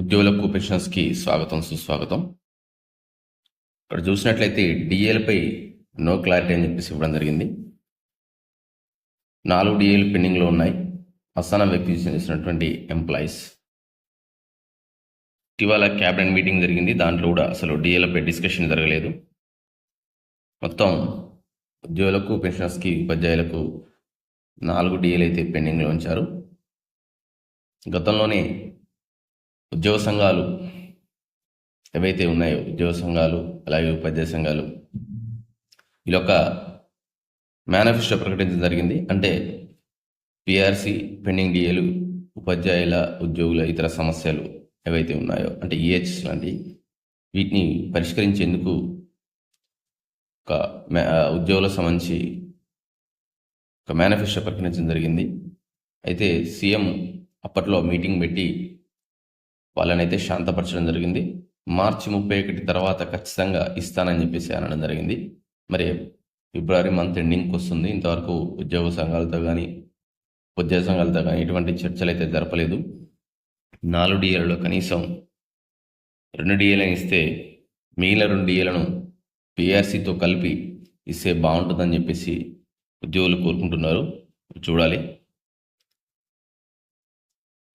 ఉద్యోగులకు పెన్షన్స్కి స్వాగతం సుస్వాగతం. ఇక్కడ చూసినట్లయితే డిఏలపై నో క్లారిటీ అని చెప్పేసి ఇవ్వడం జరిగింది. నాలుగు డిఏలు పెండింగ్లో ఉన్నాయి. అస్థానం వ్యక్తి చేసినటువంటి ఎంప్లాయీస్. ఇటీవల క్యాబినెట్ మీటింగ్ జరిగింది. దాంట్లో కూడా అసలు డిఏలపై డిస్కషన్ జరగలేదు. మొత్తం ఉద్యోగులకు పెన్షనర్స్కి ఉపాధ్యాయులకు నాలుగు డిఏలు అయితే పెండింగ్లో ఉంచారు. గతంలోనే ఉద్యోగ సంఘాలు ఏవైతే ఉన్నాయో ఉద్యోగ సంఘాలు అలాగే ఉపాధ్యాయ సంఘాలు వీళ్ళొక మేనిఫెస్టో ప్రకటించడం జరిగింది. అంటే పిఆర్సి పెండింగ్ డిఏలు ఉపాధ్యాయుల ఉద్యోగుల ఇతర సమస్యలు ఏవైతే ఉన్నాయో అంటే ఈహెచ్ లాంటి వీటిని పరిష్కరించేందుకు ఒక మే- ఉద్యోగులకు సంబంధించి ఒక మేనిఫెస్టో ప్రకటించడం జరిగింది. అయితే సీఎం అప్పట్లో మీటింగ్ పెట్టి వాళ్ళనైతే శాంతపరచడం జరిగింది. మార్చి ముప్పై ఒకటి తర్వాత ఖచ్చితంగా ఇస్తానని చెప్పేసి అనడం జరిగింది. మరి ఫిబ్రవరి మంత్ ఎండింగ్కి వస్తుంది. ఇంతవరకు ఉద్యోగ సంఘాలతో కానీ ఉద్యోగ సంఘాలతో కానీ ఎటువంటి చర్చలు అయితే జరపలేదు. నాలుగు డిఏలలో కనీసం రెండు డిఏలను ఇస్తే మిగిలిన రెండు డిఏలను పిఆర్సీతో కలిపి ఇస్తే బాగుంటుందని చెప్పేసి ఉద్యోగులు కోరుకుంటున్నారు. చూడాలి.